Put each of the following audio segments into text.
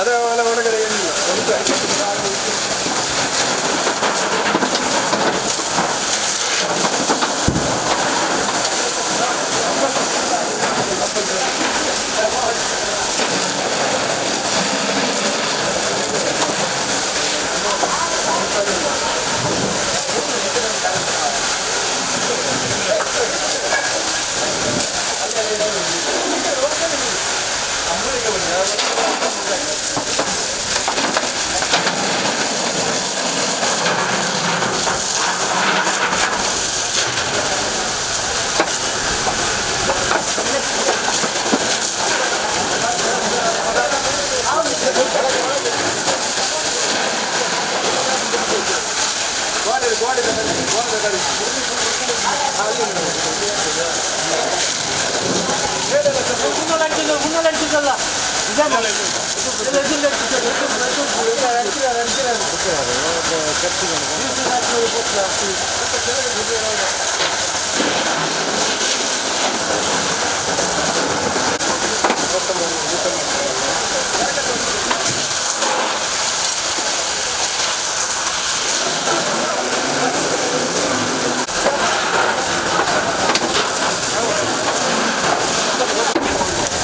ಅದೇ ಒಳಗಡೆ ಏನಿಲ್ಲ ಮುನ್ನೂರ ಮುನ್ನೂರ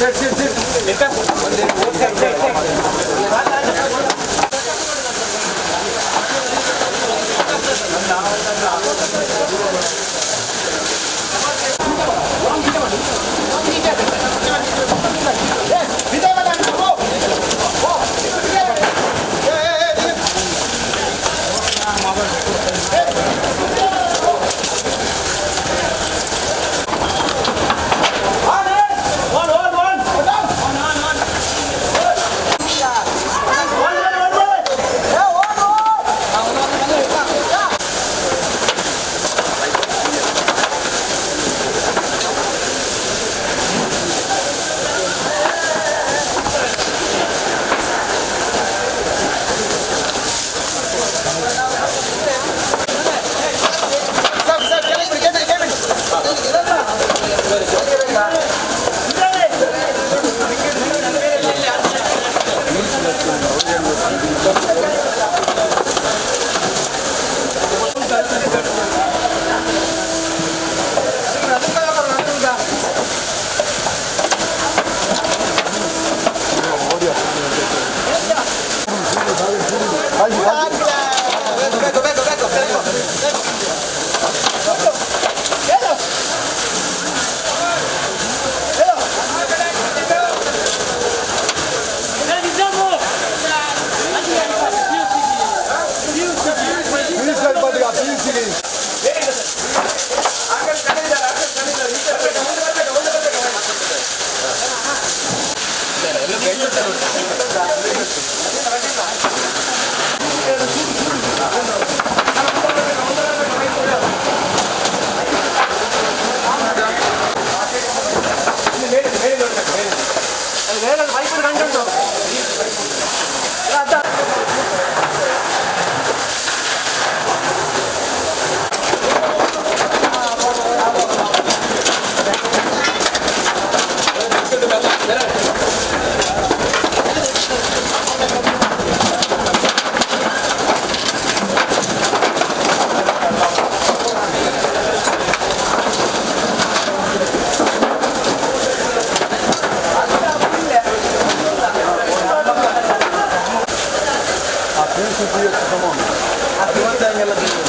Sir, sir, sir. Leta. はい。niya maging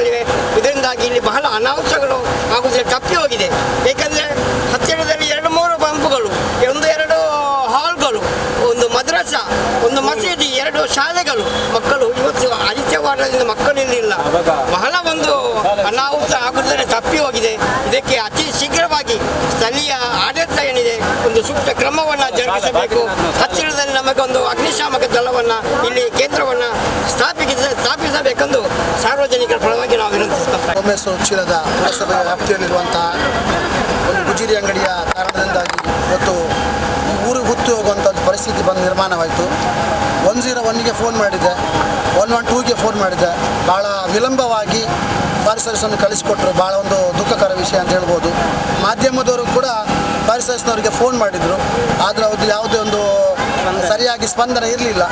ಕೆಲಸಗಳಿವೆ ಇದರಿಂದಾಗಿ ಇಲ್ಲಿ ಬಹಳ ಅನಾಹುತಗಳು ಆಗುವುದಕ್ಕೆ ತಪ್ಪಿ ಹೋಗಿದೆ. ಏಕೆಂದರೆ ಹತ್ತಿರದಲ್ಲಿ ಎರಡು ಮೂರು ಪಂಪುಗಳು ಒಂದು ಎರಡು ಹಾಲ್ಗಳು, ಒಂದು ಮದ್ರಸ, ಒಂದು ಮಸೀದಿ, ಎರಡು ಶಾಲೆಗಳು. ಮಕ್ಕಳು ಇವತ್ತು ಆದಿತ್ಯವಾರದಿಂದ ಮಕ್ಕಳು ಇರಲಿಲ್ಲ ಬಹಳ ಒಂದು ಅನಾಹುತ ಆಗುವುದರಿಂದ ತಪ್ಪಿ ಹೋಗಿದೆ. ಇದಕ್ಕೆ ಅತಿ ಶೀಘ್ರವಾಗಿ ಸ್ಥಳೀಯ ಆಡಳಿತ ಏನಿದೆ, ಒಂದು ಸೂಕ್ತ ಕ್ರಮವನ್ನು ಜರುಗಿಸಬೇಕು. ಹತ್ತಿರದಲ್ಲಿ ನಮಗೊಂದು ಅಗ್ನಿಶಾಮಕ ದಳವನ್ನು, ಇಲ್ಲಿ ಕೇಂದ್ರವನ್ನು ಸ್ಥಾಪಿಸ, ಸ್ಥಾಪಿಸಬೇಕೆಂದು ಸಾರ್ವಜನಿಕರ ಪರವಾಗಿ ಸೋಮೇಶ್ವರ ಚೀಲದ ಪುರಸಭೆಯ ವ್ಯಾಪ್ತಿಯಲ್ಲಿರುವಂತಹ ಒಂದು ಗುಜಿರಿ ಅಂಗಡಿಯ ಕಾರಣದಿಂದಾಗಿ ಇವತ್ತು ಈ ಊರಿಗೆ ಹುತ್ತು ಹೋಗುವಂಥದ್ದು ಪರಿಸ್ಥಿತಿ ಬಂದು ನಿರ್ಮಾಣವಾಯಿತು. ಒನ್ ಜೀರೋ ಒನ್ಗೆ ಫೋನ್ ಮಾಡಿದೆ. ಒನ್ ಒನ್ ಟೂಗೆ ಫೋನ್ ಮಾಡಿದೆ. ಭಾಳ ವಿಳಂಬವಾಗಿ ಫೈರ್ ಸರ್ವಿಸನ್ನು ಕಳಿಸಿಕೊಟ್ರು. ಭಾಳ ಒಂದು ದುಃಖಕರ ವಿಷಯ ಅಂತ ಹೇಳ್ಬೋದು. ಮಾಧ್ಯಮದವರು ಕೂಡ ಫೈರ್ ಸರ್ವಿಸ್ನವರಿಗೆ ಫೋನ್ ಮಾಡಿದರು. ಆದರೆ ಅದು ಯಾವುದೇ ಒಂದು ಸರಿಯಾಗಿ ಸ್ಪಂದನೆ ಇರಲಿಲ್ಲ.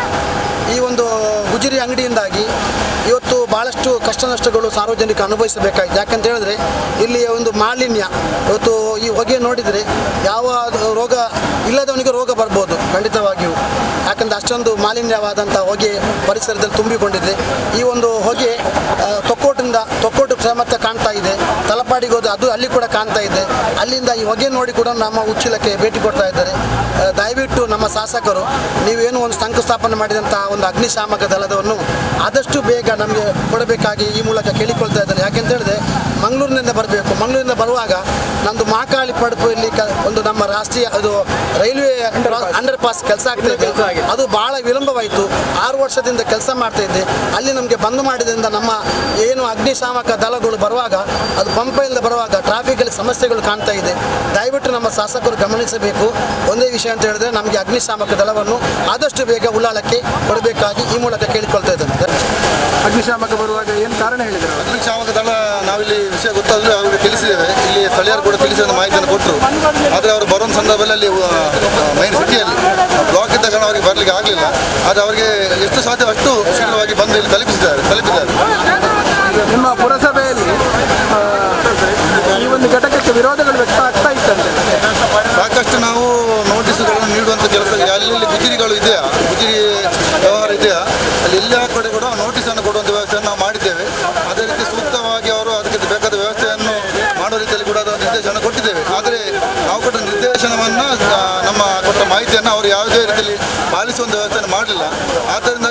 ಈ ಒಂದು ಗುಜರಿ ಅಂಗಡಿಯಿಂದಾಗಿ ಇವತ್ತು ಭಾಳಷ್ಟು ಕಷ್ಟ ನಷ್ಟಗಳು ಸಾರ್ವಜನಿಕ ಅನುಭವಿಸಬೇಕಾಗಿದೆ ಯಾಕಂತ ಹೇಳಿದ್ರೆ ಇಲ್ಲಿಯ ಒಂದು ಮಾಲಿನ್ಯ, ಇವತ್ತು ಈ ಹೊಗೆ ನೋಡಿದರೆ ಯಾವ ರೋಗ ಇಲ್ಲದವನಿಗೆ ರೋಗ ಬರ್ಬೋದು, ಖಂಡಿತವಾಗಿಯೂ. ಯಾಕಂದರೆ ಅಷ್ಟೊಂದು ಮಾಲಿನ್ಯವಾದಂಥ ಹೊಗೆ ಪರಿಸರದಲ್ಲಿ ತುಂಬಿಕೊಂಡಿದೆ. ಈ ಒಂದು ಹೊಗೆ ತೊಕ್ಕೋಟಿಂದ, ತೊಕ್ಕೋಟು ಇದೆ ಹೋದ ಅದು ಅಲ್ಲಿ ಕೂಡ ಕಾಣ್ತಾ ಇದೆ. ಅಲ್ಲಿಂದ ಈ ಹೊಗೆ ನೋಡಿ ಕೂಡ ನಮ್ಮ ಉಚ್ಚಿಲಕ್ಕೆ ಭೇಟಿ ಕೊಡ್ತಾ ಇದ್ದಾರೆ. ದಯವಿಟ್ಟು ನಮ್ಮ ಶಾಸಕರು, ನೀವೇನು ಒಂದು ಶಂಕುಸ್ಥಾಪನೆ ಮಾಡಿದಂತಹ ಒಂದು ಅಗ್ನಿಶಾಮಕ ದಳದವನ್ನು ಆದಷ್ಟು ಬೇಗ ನಮಗೆ ಕೊಡಬೇಕಾಗಿ ಈ ಮೂಲಕ ಕೇಳಿಕೊಳ್ತಾ ಇದ್ದಾರೆ. ಯಾಕೆಂತ ಹೇಳಿದ್ರೆ, ಮಂಗಳೂರಿನಿಂದ ಬರಬೇಕು. ಮಂಗಳೂರಿನಿಂದ ಬರುವಾಗ ನಂದು ಮಾಕಾಳಿ ಪಡಪು ಇಲ್ಲಿ ಕ- ಒಂದು ನಮ್ಮ ರಾಷ್ಟ್ರೀಯ ಅದು ರೈಲ್ವೆ ಅಂಡರ್ ಪಾಸ್ ಕೆಲಸ ಆಗ್ತಾ ಇದೆ. ಅದು ಬಹಳ ವಿಳಂಬವಾಯಿತು. ಆರು ವರ್ಷದಿಂದ ಕೆಲಸ ಮಾಡ್ತಾ ಇದ್ದೆ. ಅಲ್ಲಿ ನಮಗೆ ಬಂದ್ ಮಾಡಿದ್ರಿಂದ ನಮ್ಮ ಏನು ಅಗ್ನಿಶಾಮಕ ದಳಗಳು ಬರುವಾಗ ಅದು ಪಂಪ್ ಬರುವಾಗ ಬರುವಾಗ ಟ್ರಾಫಿಕಲ್ಲಿ ಸಮಸ್ಯೆಗಳು ಕಾಣ್ತಾ ಇದೆ. ದಯವಿಟ್ಟು ನಮ್ಮ ಶಾಸಕರು ಗಮನಿಸಬೇಕು. ಒಂದೇ ವಿಷಯ ಅಂತ ಹೇಳಿದ್ರೆ ನಮಗೆ ಅಗ್ನಿಶಾಮಕ ದಳವನ್ನು ಆದಷ್ಟು ಬೇಗ ಉಳ್ಳಾಳಕ್ಕೆ ಕೊಡಬೇಕಾಗಿ ಈ ಮೂಲಕ ಕೇಳಿಕೊಳ್ತಾ ಇದ್ದೇನೆ. ಅಗ್ನಿಶಾಮಕ ಬರುವಾಗ ಏನು ಕಾರಣ ಹೇಳಿದ್ರು ಅಗ್ನಿಶಾಮಕ ದಳ ನಾವಿಲ್ಲಿ ವಿಷಯ ಗೊತ್ತಾದ್ರೆ ಅವರಿಗೆ ತಿಳಿಸಿದ್ದೇವೆ. ಇಲ್ಲಿ ಸ್ಥಳೀಯರು ಕೂಡ ತಿಳಿಸಿ ಒಂದು ಮಾಹಿತಿಯನ್ನು ಕೊಟ್ಟರು. ಆದರೆ ಅವರು ಬರೋ ಸಂದರ್ಭದಲ್ಲಿ ಮೈನ್ ಸಿಟಿಯಲ್ಲಿ ಬ್ಲಾಕ್ ಇದ್ದ ಕಾರಣ ಅವರಿಗೆ ಬರಲಿಕ್ಕೆ ಆಗಲಿಲ್ಲ. ಆದರೆ ಅವರಿಗೆ ಎಷ್ಟು ಸಾಧ್ಯ ಅಷ್ಟು ಶೀಘ್ರವಾಗಿ ಬಂದು ಇಲ್ಲಿ ತಲುಪಿಸಿದ್ದಾರೆ, ತಲುಪಿದ್ದಾರೆ. ನಿಮ್ಮ ಪುರಸಭೆಯಲ್ಲಿ ನಿರ್ದೇಶನವನ್ನು ಪಾಲಿಸುವಂತ ಪಾಲಿಸುವಂಥ ವ್ಯವಸ್ಥೆಯನ್ನು ಮಾಡಲಿಲ್ಲ. ಆದ್ದರಿಂದ